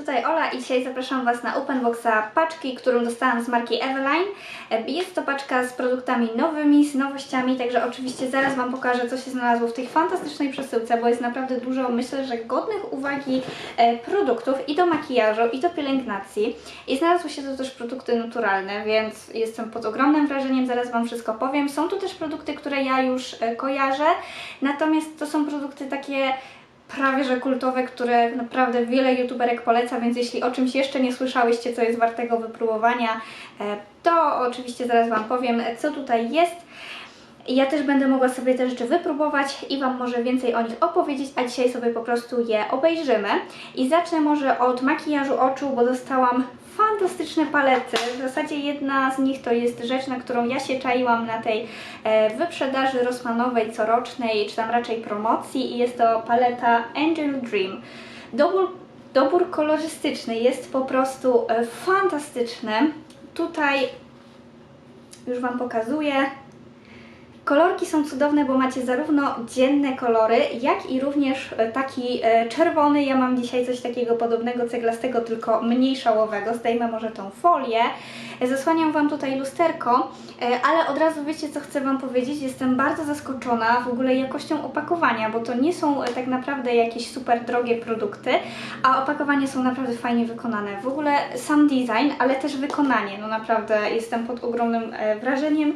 tutaj Ola i dzisiaj zapraszam Was na Openboxa paczki, którą dostałam z marki Eveline. E, Jest to paczka z produktami nowymi, z nowościami, także oczywiście zaraz Wam pokażę, co się znalazło w tej fantastycznej przesyłce, bo jest naprawdę dużo, myślę, że godnych uwagi e, produktów i do makijażu, i do pielęgnacji. I znalazły się tu też produkty naturalne, więc jestem pod ogromnym wrażeniem, zaraz Wam wszystko powiem. Są tu też produkty, które ja już e, kojarzę, natomiast to są produkty takie prawie że kultowe, które naprawdę wiele youtuberek poleca, więc jeśli o czymś jeszcze nie słyszałyście, co jest wartego wypróbowania, e, to oczywiście zaraz Wam powiem, co tutaj jest. Ja też będę mogła sobie te rzeczy wypróbować i Wam może więcej o nich opowiedzieć, a dzisiaj sobie po prostu je obejrzymy. I zacznę może od makijażu oczu, bo dostałam fantastyczne palety. W zasadzie jedna z nich to jest rzecz, na którą ja się czaiłam na tej e, wyprzedaży Rossmanowej corocznej, czy tam raczej promocji i jest to paleta Angel Dream. Dobór, dobór kolorystyczny jest po prostu e, fantastyczny. Tutaj już Wam pokazuję. Kolorki są cudowne, bo macie zarówno dzienne kolory, jak i również e, taki e, czerwony. Ja mam dzisiaj coś takiego podobnego, ceglastego, tylko mniej szałowego. Zdejmę może tą folię. Zasłaniam Wam tutaj lusterko, e, ale od razu wiecie, co chcę Wam powiedzieć. Jestem bardzo zaskoczona w ogóle jakością opakowania, bo to nie są tak naprawdę jakieś super drogie produkty, a opakowania są naprawdę fajnie wykonane. W ogóle sam design, ale też wykonanie. No naprawdę jestem pod ogromnym wrażeniem.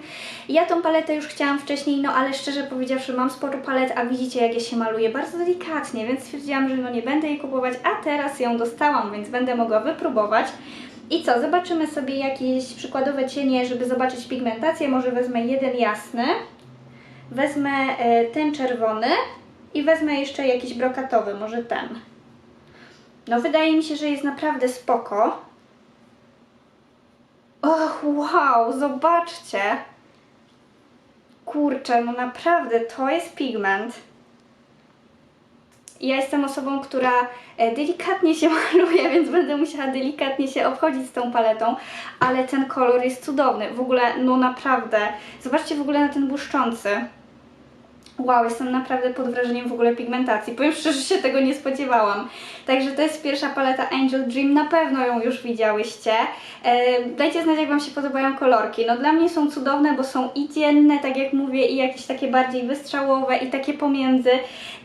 Ja tą paletę już chciałam wcześniej, no ale szczerze powiedziawszy mam sporo palet, a widzicie jak ja się maluję bardzo delikatnie, więc stwierdziłam, że no nie będę jej kupować, a teraz ją dostałam, więc będę mogła wypróbować. I co, zobaczymy sobie jakieś przykładowe cienie, żeby zobaczyć pigmentację. Może wezmę jeden jasny, wezmę e, ten czerwony i wezmę jeszcze jakiś brokatowy, może ten. No wydaje mi się, że jest naprawdę spoko. Och, wow, zobaczcie. Kurczę, no naprawdę, to jest pigment. Ja jestem osobą, która e, delikatnie się maluje, więc będę musiała delikatnie się obchodzić z tą paletą, ale ten kolor jest cudowny. W ogóle, no naprawdę. Zobaczcie w ogóle na ten błyszczący. Wow, jestem naprawdę pod wrażeniem w ogóle pigmentacji. Powiem szczerze, że się tego nie spodziewałam. Także to jest pierwsza paleta Angel Dream. Na pewno ją już widziałyście. E, dajcie znać, jak Wam się podobają kolorki. No dla mnie są cudowne, bo są i dzienne, tak jak mówię, i jakieś takie bardziej wystrzałowe i takie pomiędzy.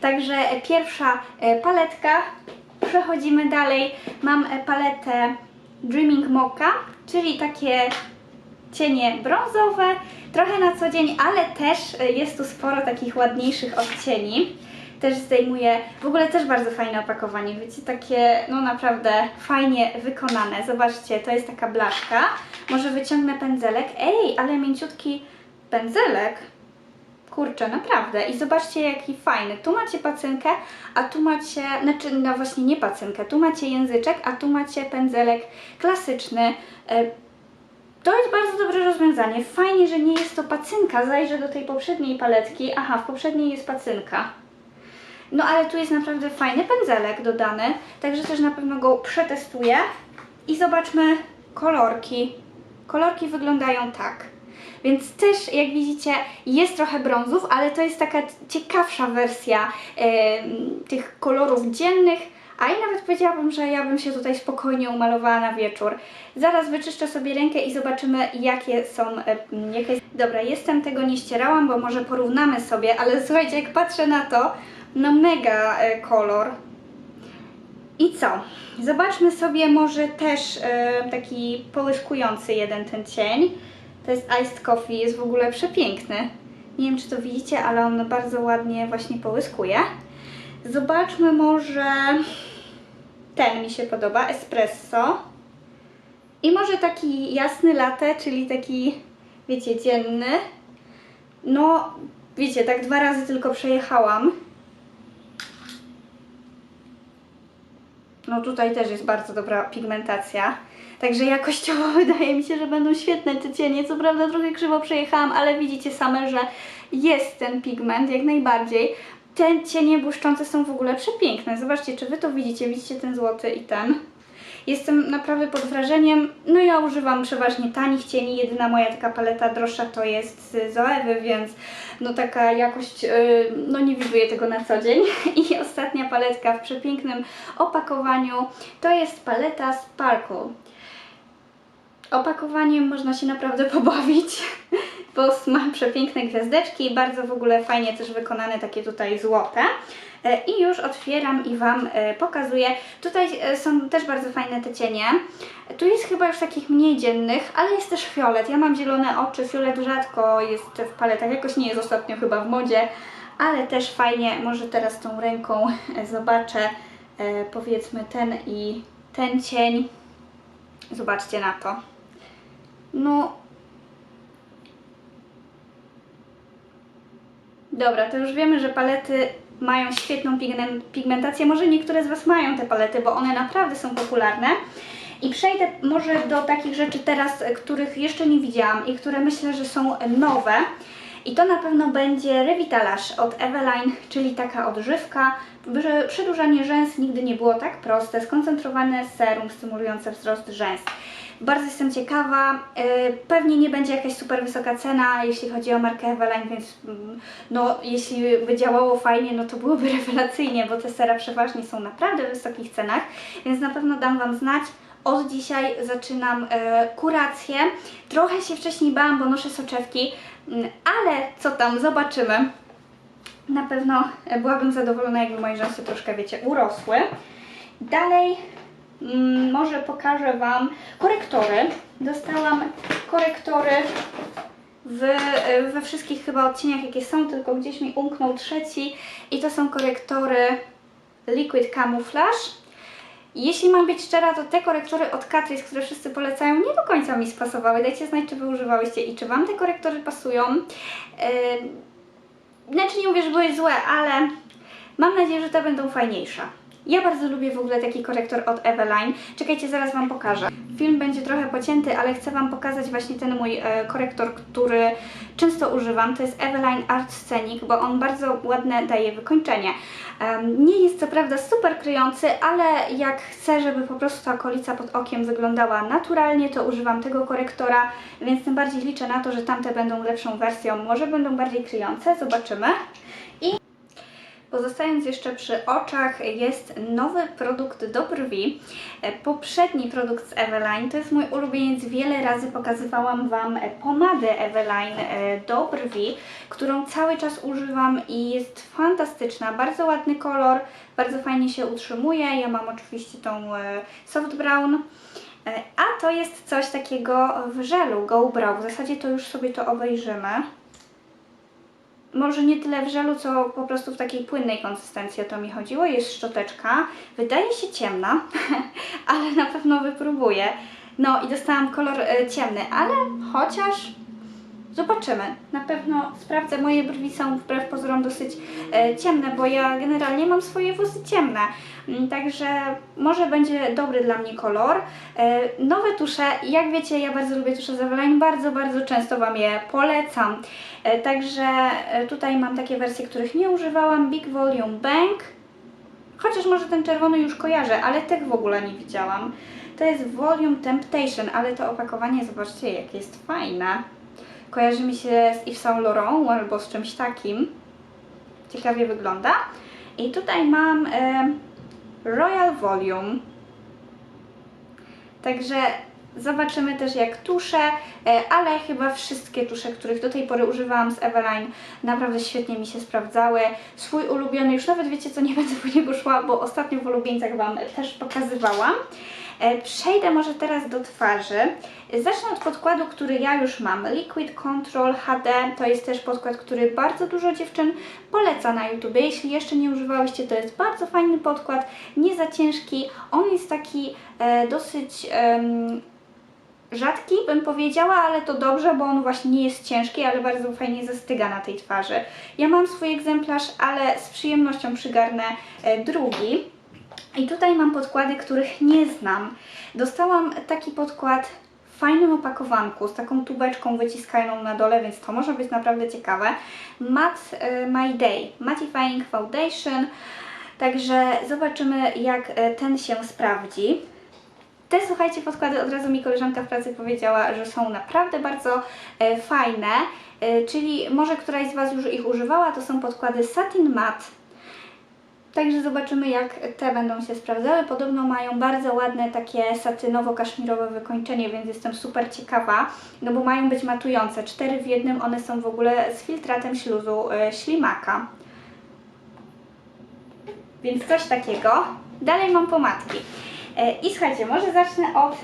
Także pierwsza e, paletka. Przechodzimy dalej. Mam e, paletę Dreaming Mocha, czyli takie cienie brązowe, trochę na co dzień, ale też y, jest tu sporo takich ładniejszych odcieni. Też zdejmuję, w ogóle też bardzo fajne opakowanie, wiecie, takie no naprawdę fajnie wykonane. Zobaczcie, to jest taka blaszka. Może wyciągnę pędzelek. Ej, ale mięciutki pędzelek. Kurczę, naprawdę. I zobaczcie jaki fajny. Tu macie pacynkę, a tu macie, znaczy no właśnie nie pacynkę, tu macie języczek, a tu macie pędzelek klasyczny. To jest bardzo dobre rozwiązanie. Fajnie, że nie jest to pacynka. Zajrzę do tej poprzedniej paletki. Aha, w poprzedniej jest pacynka. No ale tu jest naprawdę fajny pędzelek dodany, także też na pewno go przetestuję. I zobaczmy kolorki. Kolorki wyglądają tak. Więc też, jak widzicie, jest trochę brązów, ale to jest taka ciekawsza wersja em, tych kolorów dziennych, a i nawet powiedziałabym, że ja bym się tutaj spokojnie umalowała na wieczór. Zaraz wyczyszczę sobie rękę i zobaczymy, jakie są. e. Dobra, jestem tego nie ścierałam, bo może porównamy sobie, ale słuchajcie, jak patrzę na to, no mega e, kolor. I co? Zobaczmy sobie może też e, taki połyskujący jeden ten cień. To jest Iced Coffee, jest w ogóle przepiękny. Nie wiem, czy to widzicie, ale on bardzo ładnie właśnie połyskuje. Zobaczmy może ten mi się podoba, espresso. I może taki jasny latte, czyli taki, wiecie, dzienny. No, wiecie, tak dwa razy tylko przejechałam. No tutaj też jest bardzo dobra pigmentacja. Także jakościowo wydaje mi się, że będą świetne te cienie. Co prawda trochę krzywo przejechałam, ale widzicie same, że jest ten pigment jak najbardziej. Te cienie błyszczące są w ogóle przepiękne. Zobaczcie, czy Wy to widzicie. Widzicie ten złoty i ten. Jestem naprawdę pod wrażeniem. No ja używam przeważnie tanich cieni. Jedyna moja taka paleta droższa to jest z Zoewy, więc no taka jakość, yy, no nie widuję tego na co dzień. I ostatnia paletka w przepięknym opakowaniu to jest paleta Sparkle. Opakowaniem można się naprawdę pobawić, bo ma przepiękne gwiazdeczki, bardzo w ogóle fajnie też wykonane takie tutaj złote. E, I już otwieram i Wam e, pokazuję. Tutaj e, są też bardzo fajne te cienie. Tu jest chyba już takich mniej dziennych, ale jest też fiolet. Ja mam zielone oczy, fiolet rzadko jest w paletach, jakoś nie jest ostatnio chyba w modzie, ale też fajnie, może teraz tą ręką zobaczę powiedzmy ten i ten cień. Zobaczcie na to. No. Dobra, to już wiemy, że palety mają świetną pigmen- pigmentację. Może niektóre z Was mają te palety, bo one naprawdę są popularne. I przejdę może do takich rzeczy teraz, których jeszcze nie widziałam i które myślę, że są nowe. I to na pewno będzie Revitalash od Eveline, czyli taka odżywka. Przedłużanie rzęs nigdy nie było tak proste. Skoncentrowane serum stymulujące wzrost rzęs. Bardzo jestem ciekawa. Yy, Pewnie nie będzie jakaś super wysoka cena, jeśli chodzi o markę Eveline, więc mm, no, jeśli by działało fajnie, no to byłoby rewelacyjnie, bo te sera przeważnie są naprawdę w wysokich cenach, więc na pewno dam Wam znać. Od dzisiaj zaczynam e, kurację. Trochę się wcześniej bałam, bo noszę soczewki, mm, ale co tam, zobaczymy. Na pewno e, byłabym zadowolona, jakby moje rzęsy troszkę, wiecie, urosły. Dalej może pokażę Wam korektory. Dostałam korektory w, we wszystkich chyba odcieniach, jakie są, tylko gdzieś mi umknął trzeci. I to są korektory Liquid Camouflage. Jeśli mam być szczera, to te korektory od Catrice, które wszyscy polecają, nie do końca mi spasowały. Dajcie znać, czy Wy używałyście i czy Wam te korektory pasują. Yy, znaczy nie mówię, że były złe, ale mam nadzieję, że te będą fajniejsze. Ja bardzo lubię w ogóle taki korektor od Eveline. Czekajcie, zaraz Wam pokażę. Film będzie trochę pocięty, ale chcę Wam pokazać właśnie ten mój e, korektor, który często używam. To jest Eveline Art Scenic, bo on bardzo ładne daje wykończenie. Em, nie jest co prawda super kryjący, ale jak chcę, żeby po prostu ta okolica pod okiem wyglądała naturalnie, to używam tego korektora, więc tym bardziej liczę na to, że tamte będą lepszą wersją. Może będą bardziej kryjące, zobaczymy. Pozostając jeszcze przy oczach, jest nowy produkt do brwi. E, Poprzedni produkt z Eveline to jest mój ulubieniec. Wiele razy pokazywałam Wam pomadę Eveline e, do brwi, którą cały czas używam i jest fantastyczna. Bardzo ładny kolor, bardzo fajnie się utrzymuje. Ja mam oczywiście tą e, soft brown. A to jest coś takiego w żelu Go Brow. W zasadzie to już sobie to obejrzymy może nie tyle w żelu, co po prostu w takiej płynnej konsystencji o to mi chodziło. Jest szczoteczka, wydaje się ciemna, ale na pewno wypróbuję. No i dostałam kolor e, ciemny, ale chociaż zobaczymy. Na pewno sprawdzę. Moje brwi są wbrew pozorom dosyć e, ciemne, bo ja generalnie mam swoje włosy ciemne. Mm, Także może będzie dobry dla mnie kolor. E, Nowe tusze, jak wiecie, ja bardzo lubię tusze z bardzo, bardzo często Wam je polecam. E, Także e, tutaj mam takie wersje, których nie używałam. Big Volume Bank. Chociaż może ten czerwony już kojarzę, ale tych w ogóle nie widziałam. To jest Volume Temptation, ale to opakowanie, zobaczcie, jakie jest fajne. Kojarzy mi się z Yves Saint Laurent albo z czymś takim. Ciekawie wygląda. I tutaj mam e, Royal Volume. Także zobaczymy też jak tusze, ale chyba wszystkie tusze, których do tej pory używałam z Eveline naprawdę świetnie mi się sprawdzały. Swój ulubiony, już nawet wiecie co, nie będę po niego szła, bo ostatnio w ulubieńcach Wam też pokazywałam. E, Przejdę może teraz do twarzy. Zacznę od podkładu, który ja już mam. Liquid Control HD to jest też podkład, który bardzo dużo dziewczyn poleca na YouTube. Jeśli jeszcze nie używałyście, to jest bardzo fajny podkład, nie za ciężki. On jest taki e, dosyć em, rzadki, bym powiedziała, ale to dobrze, bo on właśnie nie jest ciężki, ale bardzo fajnie zastyga na tej twarzy. Ja mam swój egzemplarz, ale z przyjemnością przygarnę e, drugi. I tutaj mam podkłady, których nie znam. Dostałam taki podkład w fajnym opakowanku z taką tubeczką wyciskaną na dole, więc to może być naprawdę ciekawe. Matte e, My Day Mattifying Foundation. Także zobaczymy, jak e, ten się sprawdzi. Te, słuchajcie, podkłady od razu mi koleżanka w pracy powiedziała, że są naprawdę bardzo e, fajne, czyli może któraś z Was już ich używała, to są podkłady Satin Matte. Także zobaczymy jak te będą się sprawdzały. Podobno mają bardzo ładne takie satynowo-kaszmirowe wykończenie, więc jestem super ciekawa, no bo mają być matujące. Cztery w jednym, one są w ogóle z filtratem śluzu e, ślimaka. Więc coś takiego. Dalej mam pomadki. E, I słuchajcie, może zacznę od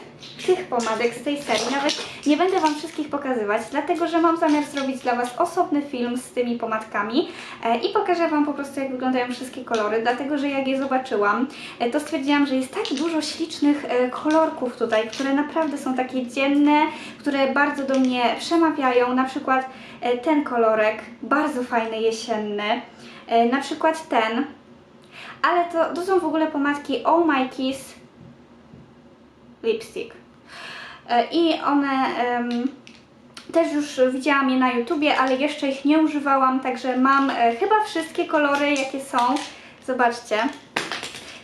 tych pomadek z tej serii. Nawet nie będę Wam wszystkich pokazywać, dlatego że mam zamiar zrobić dla Was osobny film z tymi pomadkami e, i pokażę Wam po prostu jak wyglądają wszystkie kolory, dlatego że jak je zobaczyłam, e, to stwierdziłam, że jest tak dużo ślicznych kolorków tutaj, które naprawdę są takie dzienne, które bardzo do mnie przemawiają. Na przykład ten kolorek, bardzo fajny, jesienny. Na przykład ten, ale to, to są w ogóle pomadki Oh My Kiss Lipstick. E, I one też już widziałam je na YouTubie, ale jeszcze ich nie używałam, także mam e, chyba wszystkie kolory, jakie są. Zobaczcie.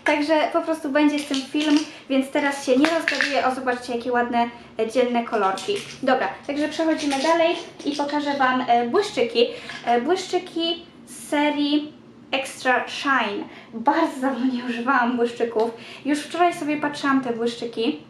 Także po prostu będzie z tym film, więc teraz się nie rozgaduję. O, zobaczcie, jakie ładne, e, dzielne kolorki. Dobra, także przechodzimy dalej i pokażę Wam błyszczyki. Błyszczyki z serii Extra Shine. Bardzo dawno nie używałam błyszczyków. Już wczoraj sobie patrzyłam te błyszczyki.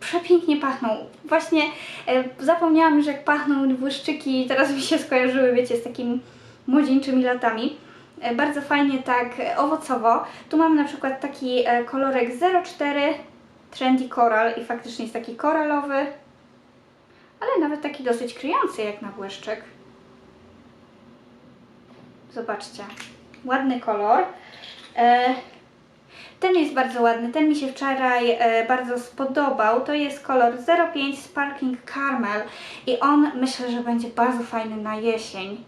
Przepięknie pachną. Właśnie e, zapomniałam już jak pachną błyszczyki teraz mi się skojarzyły, wiecie, z takimi młodzieńczymi latami. E, bardzo fajnie tak e, owocowo. Tu mam na przykład taki e, kolorek 04 Trendy Coral i faktycznie jest taki koralowy, ale nawet taki dosyć kryjący jak na błyszczyk. Zobaczcie, ładny kolor. E, ten jest bardzo ładny, ten mi się wczoraj e, bardzo spodobał. To jest kolor 05 Sparkling Caramel i on myślę, że będzie bardzo fajny na jesień.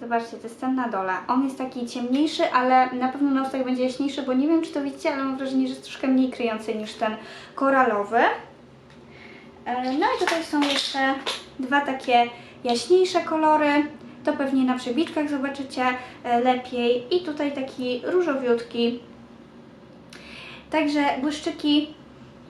Zobaczcie, to jest ten na dole. On jest taki ciemniejszy, ale na pewno na ustach będzie jaśniejszy, bo nie wiem, czy to widzicie, ale mam wrażenie, że jest troszkę mniej kryjący niż ten koralowy. E, No i tutaj są jeszcze dwa takie jaśniejsze kolory. To pewnie na przebitkach zobaczycie e, lepiej. I tutaj taki różowiutki. Także błyszczyki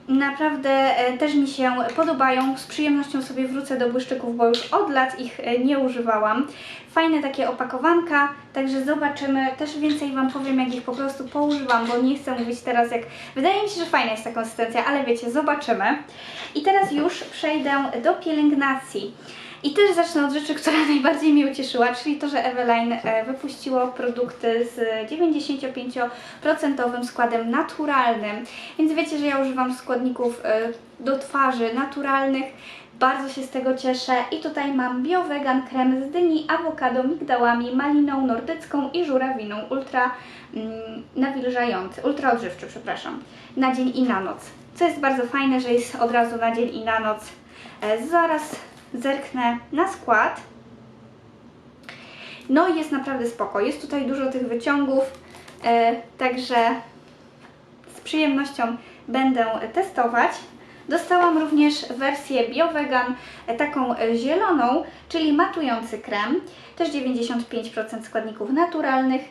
naprawdę e, też mi się podobają. Z przyjemnością sobie wrócę do błyszczyków, bo już od lat ich e, nie używałam. Fajne takie opakowanka, także zobaczymy. Też więcej Wam powiem, jak ich po prostu poużywam, bo nie chcę mówić teraz jak... Wydaje mi się, że fajna jest ta konsystencja, ale wiecie, zobaczymy. I teraz już przejdę do pielęgnacji. I też zacznę od rzeczy, która najbardziej mnie ucieszyła, czyli to, że Eveline e, wypuściło produkty z 95% składem naturalnym. Więc wiecie, że ja używam składników e, do twarzy naturalnych. Bardzo się z tego cieszę. I tutaj mam BioVegan krem z dyni, awokado, migdałami, maliną nordycką i żurawiną ultra mm, nawilżający, ultra odżywczy, przepraszam, na dzień i na noc. Co jest bardzo fajne, że jest od razu na dzień i na noc. E, zaraz zerknę na skład. No i jest naprawdę spoko. Jest tutaj dużo tych wyciągów, e, także z przyjemnością będę testować. Dostałam również wersję BioVegan, e, taką e, zieloną, czyli matujący krem. Też 95% składników naturalnych.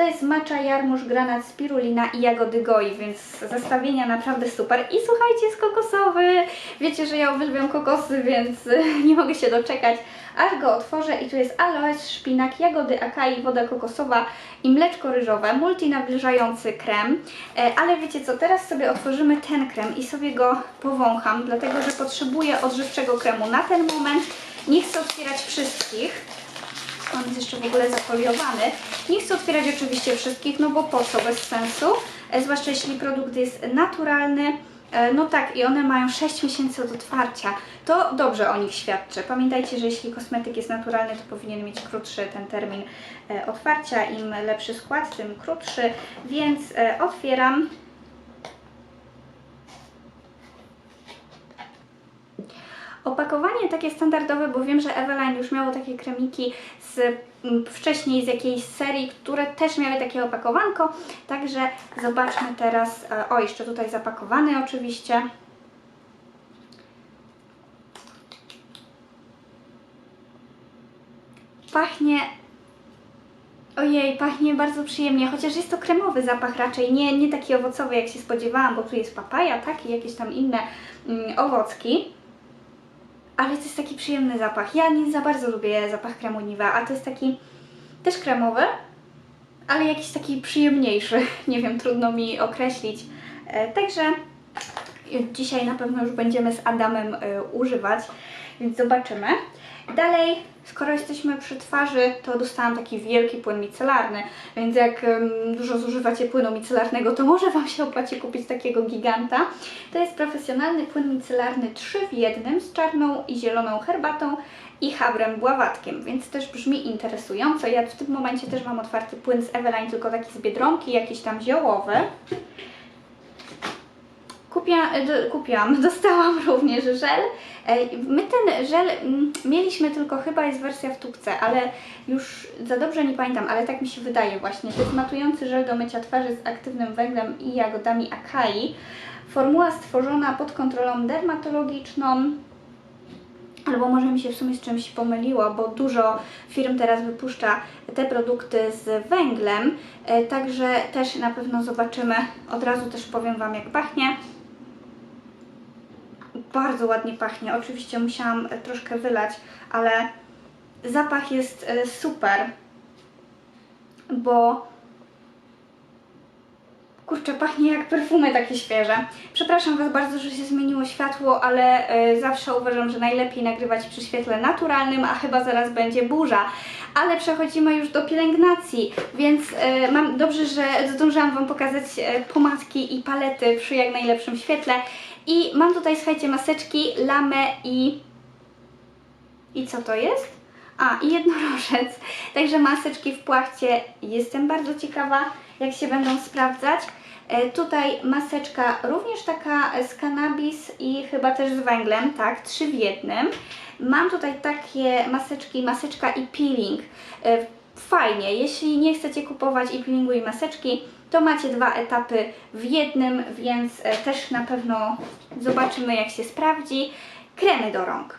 To jest matcha, jarmuż, granat, spirulina i jagody goi, więc zestawienia naprawdę super. I słuchajcie, jest kokosowy. Wiecie, że ja uwielbiam kokosy, więc nie mogę się doczekać, aż go otworzę. I tu jest aloes, szpinak, jagody akai, woda kokosowa i mleczko ryżowe, multinawilżający krem. E, Ale wiecie co, teraz sobie otworzymy ten krem i sobie go powącham, dlatego że potrzebuję odżywczego kremu na ten moment. Nie chcę otwierać wszystkich. On jest jeszcze w ogóle zafoliowany. Nie chcę otwierać oczywiście wszystkich, no bo po co, bez sensu. E, Zwłaszcza jeśli produkt jest naturalny. E, No tak, i one mają 6 miesięcy od otwarcia. To dobrze o nich świadczy. Pamiętajcie, że jeśli kosmetyk jest naturalny, to powinien mieć krótszy ten termin e, otwarcia. Im lepszy skład, tym krótszy. Więc otwieram. Opakowanie takie standardowe, bo wiem, że Eveline już miało takie kremiki z, m, wcześniej z jakiejś serii, które też miały takie opakowanko. Także zobaczmy teraz. e, O, jeszcze tutaj zapakowany oczywiście. Pachnie Ojej, pachnie bardzo przyjemnie, chociaż jest to kremowy zapach raczej, nie, nie taki owocowy jak się spodziewałam, bo tu jest papaja, tak, i jakieś tam inne mm, owocki. Ale to jest taki przyjemny zapach. Ja nie za bardzo lubię zapach kremu Niva, a to jest taki też kremowy, ale jakiś taki przyjemniejszy. Nie wiem, trudno mi określić. E, Także dzisiaj na pewno już będziemy z Adamem e, używać, więc zobaczymy. Dalej, skoro jesteśmy przy twarzy, to dostałam taki wielki płyn micelarny, więc jak em, dużo zużywacie płynu micelarnego, to może Wam się opłaci kupić takiego giganta. To jest profesjonalny płyn micelarny 3 w jednym z czarną i zieloną herbatą i habrem bławatkiem, więc też brzmi interesująco. Ja w tym momencie też mam otwarty płyn z Eveline, tylko taki z Biedronki, jakiś tam ziołowy. Kupia, e, kupiłam, dostałam również żel. E, My ten żel mm, mieliśmy tylko chyba jest wersja w tubce, ale już za dobrze nie pamiętam, ale tak mi się wydaje właśnie. To jest matujący żel do mycia twarzy z aktywnym węglem i jagodami akai. Formuła stworzona pod kontrolą dermatologiczną. Albo może mi się w sumie z czymś pomyliło, bo dużo firm teraz wypuszcza te produkty z węglem, e, także też na pewno zobaczymy. Od razu też powiem Wam jak pachnie. Bardzo ładnie pachnie. Oczywiście musiałam e, troszkę wylać, ale zapach jest e, super, bo kurczę, pachnie jak perfumy takie świeże. Przepraszam Was bardzo, że się zmieniło światło, ale e, zawsze uważam, że najlepiej nagrywać przy świetle naturalnym, a chyba zaraz będzie burza. Ale przechodzimy już do pielęgnacji, więc e, mam dobrze, że zdążyłam Wam pokazać e, pomadki i palety przy jak najlepszym świetle. I mam tutaj, słuchajcie, maseczki, lamę i... I co to jest? A, i jednorożec. Także maseczki w płachcie. Jestem bardzo ciekawa, jak się będą sprawdzać. E, tutaj maseczka również taka z cannabis i chyba też z węglem, tak, trzy w jednym. Mam tutaj takie maseczki, maseczka i peeling. E, fajnie, jeśli nie chcecie kupować i peelingu i maseczki, to macie dwa etapy w jednym, więc e, też na pewno zobaczymy jak się sprawdzi. Kremy do rąk.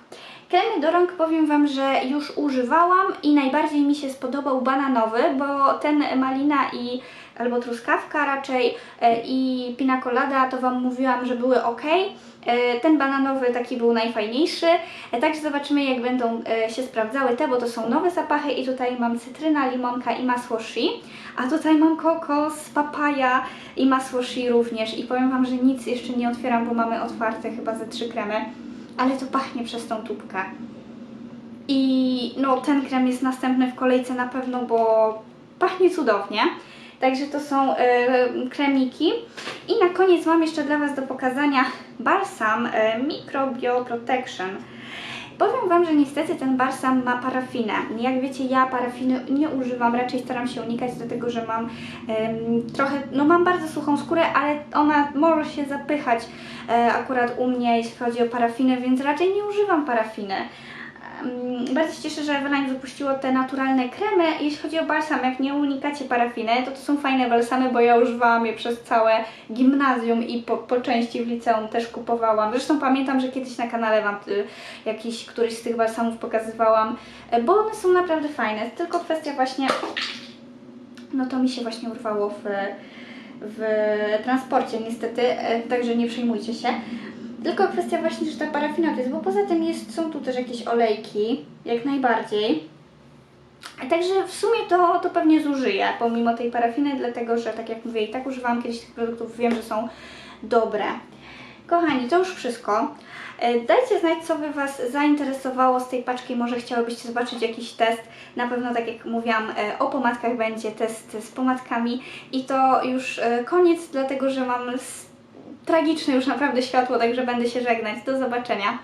Kremy do rąk powiem Wam, że już używałam i najbardziej mi się spodobał bananowy, bo ten malina i albo truskawka raczej e, i pina colada to Wam mówiłam, że były ok. E, Ten bananowy taki był najfajniejszy, E, także zobaczymy jak będą się sprawdzały te, bo to są nowe zapachy i tutaj mam cytryna, limonka i masło shi, a tutaj mam kokos, papaja i masło shi również i powiem Wam, że nic jeszcze nie otwieram, bo mamy otwarte chyba ze trzy kremy, ale to pachnie przez tą tubkę. I no ten krem jest następny w kolejce na pewno, bo pachnie cudownie. Także to są e, kremiki. I na koniec mam jeszcze dla Was do pokazania balsam e, Microbio Protection. Powiem Wam, że niestety ten balsam ma parafinę. Jak wiecie, ja parafiny nie używam, raczej staram się unikać, dlatego że mam trochę, no mam bardzo suchą skórę, ale ona może się zapychać e, akurat u mnie, jeśli chodzi o parafiny, więc raczej nie używam parafiny. Em, Bardzo się cieszę, że Eveline wypuściło te naturalne kremy. Jeśli chodzi o balsam, jak nie unikacie parafiny, to to są fajne balsamy, bo ja używałam je przez całe gimnazjum i po, po części w liceum też kupowałam. Zresztą pamiętam, że kiedyś na kanale Wam y, jakiś któryś z tych balsamów pokazywałam, e, bo one są naprawdę fajne. Tylko kwestia właśnie, no to mi się właśnie urwało w, w transporcie niestety, e, także nie przejmujcie się. Tylko kwestia właśnie, że ta parafina to jest, bo poza tym jest, są tu też jakieś olejki, jak najbardziej. Także w sumie to, to pewnie zużyję, pomimo tej parafiny, dlatego że tak jak mówię, i tak używałam kiedyś tych produktów, wiem, że są dobre. Kochani, to już wszystko. E, Dajcie znać, co by Was zainteresowało z tej paczki. Może chciałybyście zobaczyć jakiś test. Na pewno, tak jak mówiłam, e, o pomadkach będzie test z pomadkami. I to już e, koniec, dlatego że mam tragiczne już naprawdę światło, także będę się żegnać. Do zobaczenia.